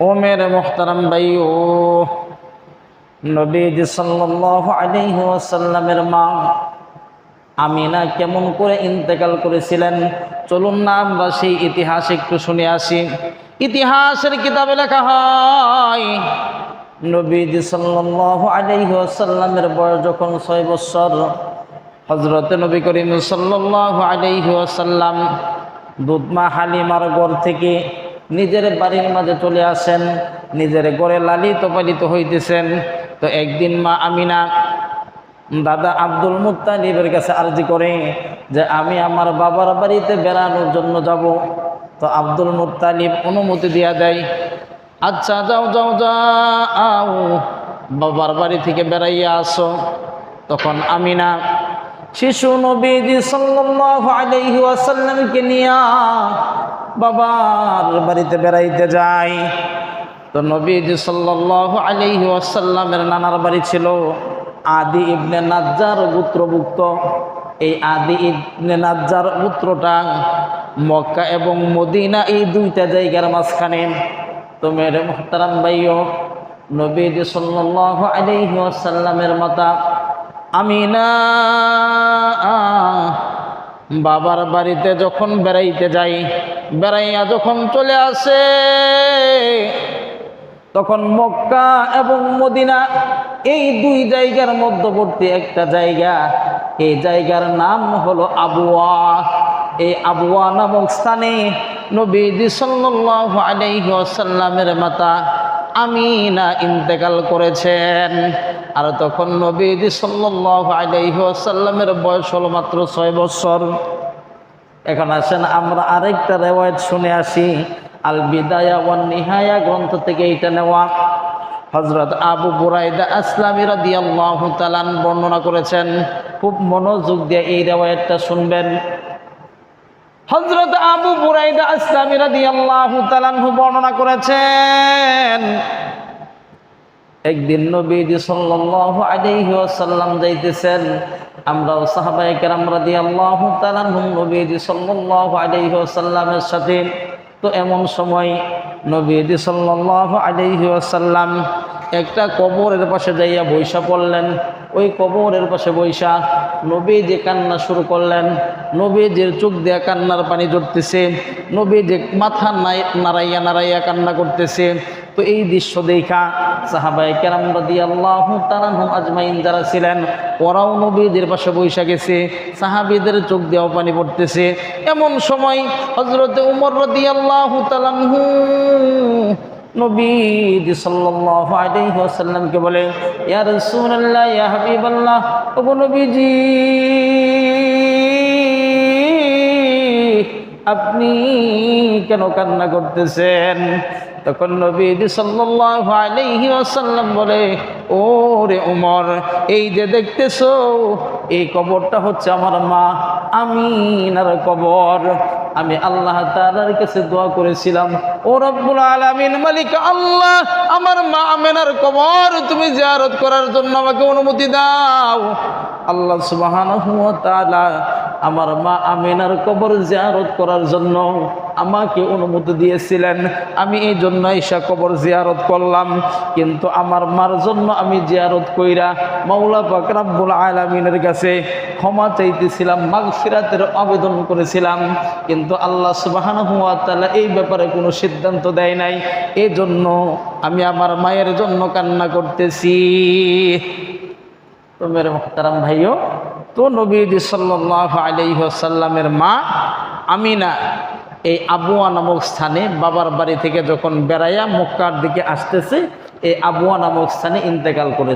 ও মেরে মোহতারাম ভাই ও নবীজি সাল্লাল্লাহু আলাইহি ওয়াসাল্লামের মা আমিনা কেমন করে ইন্তেকাল করেছিলেন? চলুন না আমরা সেই ইতিহাস একটু শুনে আসি। ইতিহাসের কিতাবে লেখা হয় আলাইহি ওয়াসাল্লামের বয়স যখন ছয় বছর হজরতে নবী করিম ওয়াসাল্লাম দুধমা হালিমার ঘর থেকে নিজের বাড়ির মাঝে চলে আসেন, নিজের গড়ে লালিত পালিত হইতেছেন। তো একদিন মা আমিনা, দাদা আব্দুল মুত্তালিবের কাছে আর্জি করে যে, আমি আমার বাবার বাড়িতে বেড়ানোর জন্য যাব। তো আব্দুল মুত্তালিব অনুমতি দিয়া দেয় আচ্ছা যাও যাও যাও, বাবার বাড়ি থেকে বেড়াইয়া আসো। তখন আমিনা শিশু নবীজি সাল্লাল্লাহু নিয়া বাবার বাড়িতে বেড়াইতে যায়। তো নবীজি সাল্লাল্লাহু আলাইহি নানার বাড়ি ছিল আদি ইবনে নাজ্জার গোত্রভুক্ত এই আদি ইবনে নাজ্জার গোত্রটা মক্কা এবং মদিনা এই দুইটা জায়গার মাঝখানে। তো মেরে মোহতারাম ভাইও, নবীজি সাল্লাল্লাহু আলাইহি ওয়াসাল্লামের মাতা আমিনা বাবার বাড়িতে যখন বেড়াইতে যাই, বেড়াইয়া যখন চলে আসে, তখন মক্কা এবং মদিনা এই দুই জায়গার মধ্যবর্তী একটা জায়গা। এই জায়গার নাম হলো আবুয়া। এই আবুয়া নামক স্থানে নবীজি সাল্লাল্লাহু আলাইহি ওয়াসাল্লামের মাতা আমিনা ইন্তেকাল করেছেন। আর তখন নবীজি সাল্লাল্লাহু আলাইহি ওয়াসাল্লামের বয়স হলো মাত্র ছয় বছর। এখন আসেন আমরা আরেকটা রেওয়ায়ত শুনে আসি, আল বিদায়া ওয়ান নিহায়া গ্রন্থ থেকে এইটা নেওয়া। হজরত আবু বুরাইদা আসলামী তাআলান বর্ণনা করেছেন, খুব মনোযোগ দিয়ে এই রেওয়ায়তটা শুনবেন। হজরত আবু বুরাইদা আসলামী তাআলাহু বর্ণনা করেছেন একদিন নবীজি সাল্লাল্লাহু আলাইহি ওয়াসাল্লাম যাইতেছেন। আমরাও সাহাবায়ে কেরাম রাদিয়াল্লাহু তাআলা নবীজি সাল্লাল্লাহু আলাইহি ওয়াসাল্লামের সাথে। তো এমন সময় নবীজি সাল্লাল্লাহু আলাইহি ওয়াসাল্লাম একটা কবরের পাশে যাইয়া বৈশা পড়লেন। ওই কবরের পাশে বৈশা নবী যে কান্না শুরু করলেন। নবীজির চোখ দিয়ে কান্নার পানি জড়তেছে। নবী যে মাথা নাই নাড়াইয়া নাড়াইয়া কান্না করতেছে। তো এই দৃশ্য দেখা সাহাবাই কেরাম রাদি আল্লাহ তালানহুম আজমাইন যারা ছিলেন, ওরাও নবীদের পাশে বৈশা গেছে, সাহাবিদের চোখ দেওয়া পানি পড়তেছে। এমন সময় হজরতে উমর রদি আল্লাহ তালানহু নবীজি সাল্লাল্লাহু আলাইহি বলে, ইয়া রাসূলুল্লাহ, ইয়া হাবিবাল্লাহ নবীজি আপনি কেন কান্না করতেছেন? তখন নবীজি সাল্লাল্লাহু বলে ও রে উমর, এই যে দেখতেছো, এই কবরটা হচ্ছে আমার মা আমিনার কবর। আমি আল্লাহ তাআলার কাছে দোয়া করেছিলাম, ও রব্বুল আলামিন, মালিক আল্লাহ, আমার মা আমিনার কবর তুমি জিয়ারত করার জন্য আমাকে অনুমতি দাও। আল্লাহ তাআলা আমার মা আমিনার কবর জিয়ারত করার জন্য আমাকে অনুমতি দিয়েছিলেন। আমি এই জন্য ঈশা কবর জিয়ারত করলাম। কিন্তু আমার মার জন্য আমি জিয়ারত কইরা মাওলা পাক রাব্বুল আলামিনের কাছে ক্ষমা চাইতেছিলাম, মাগফিরাতের আবেদন করেছিলাম। কিন্তু আল্লাহ সুবহানাহু ওয়া তাআলা এই ব্যাপারে কোনো সিদ্ধান্ত দেয় নাই। এই জন্য আমি আমার মায়ের জন্য কান্না করতেছি। তো মেরে মোহতারাম ভাইও তো নবীজি সাল্লাহ আলাইহি ওয়াসাল্লামের মা আমিনা এই আবুয়া নামক স্থানে বাবার বাড়ি থেকে যখন বেড়াইয়া মক্কার দিকে আসতেছে, এই আবুয়া নামক স্থানে ইন্তেকাল করেছে।